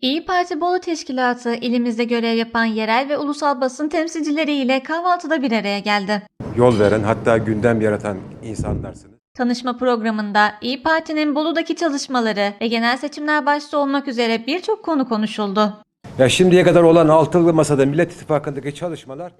İyi Parti Bolu Teşkilatı ilimizde görev yapan yerel ve ulusal basın temsilcileriyle kahvaltıda bir araya geldi. yol veren hatta gündem yaratan insanlarsınız. Tanışma programında İyi Parti'nin Bolu'daki çalışmaları ve genel seçimler başta olmak üzere birçok konu konuşuldu. Ya şimdiye kadar olan altılı masada Millet İttifakı'ndaki çalışmalar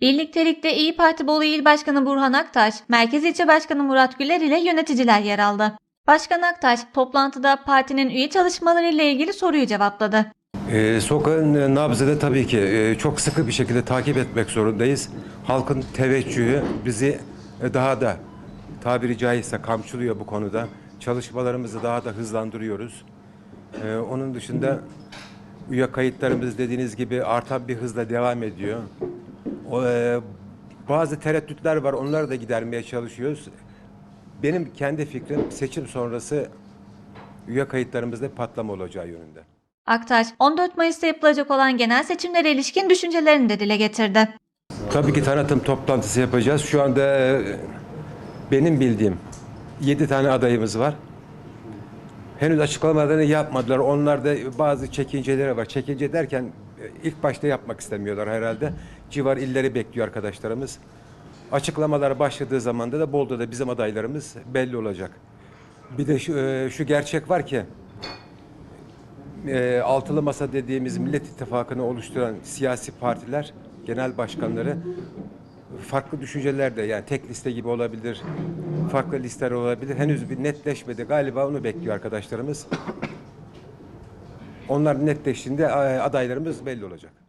Birliktelikte İyi Parti Bolu İl Başkanı Burhan Aktaş, Merkez İlçe Başkanı Murat Güler ile yöneticiler yer aldı. Başkan Aktaş toplantıda partinin üye çalışmaları ile ilgili soruyu cevapladı. e, sokağın nabzını tabii ki e, çok sıkı bir şekilde takip etmek zorundayız. Halkın teveccühü bizi e, daha da tabiri caizse kamçılıyor bu konuda. Çalışmalarımızı daha da hızlandırıyoruz. E, onun dışında üye kayıtlarımız dediğiniz gibi artan bir hızla devam ediyor. O, e, bazı tereddütler var, onları da gidermeye çalışıyoruz. Benim kendi fikrim seçim sonrası üye kayıtlarımızda patlama olacağı yönünde. Aktaş, 14 Mayıs'ta yapılacak olan genel seçimlere ilişkin düşüncelerini de dile getirdi. Tabii ki tanıtım toplantısı yapacağız. Şu anda e, benim bildiğim 7 tane adayımız var. Henüz açıklamalarını yapmadılar. Onlarda bazı çekinceleri var. Çekince derken e, ilk başta yapmak istemiyorlar herhalde. Civar illeri bekliyor arkadaşlarımız. Açıklamalar başladığı zaman da Bolu'da da bizim adaylarımız belli olacak. Bir de şu, e, şu gerçek var ki e, altılı masa dediğimiz Millet İttifakı'nı oluşturan siyasi partiler, genel başkanları farklı düşüncelerde yani tek liste gibi olabilir, farklı listeler olabilir. Henüz bir netleşmedi. Galiba onu bekliyor arkadaşlarımız. Onlar netleştiğinde e, adaylarımız belli olacak.